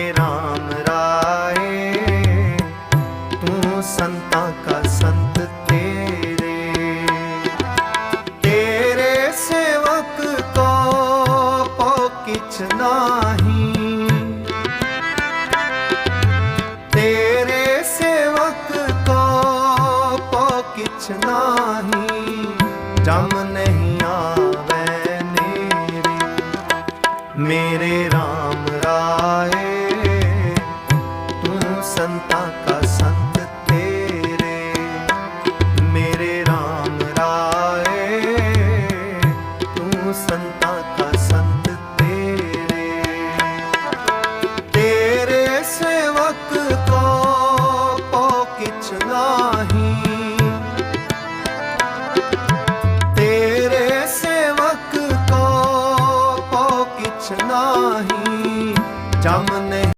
राम राय तू संता का संत तेरे। तेरे सेवक को किच नाही। तेरे सेवक को किच नाही। जम नहीं आवे मेरे। मेरे राम राय संता का संत तेरे, मेरे राम राय। तू संता का संत तेरे। तेरे सेवक को पो किच नाही। तेरे सेवक को पो किच नाही। जमने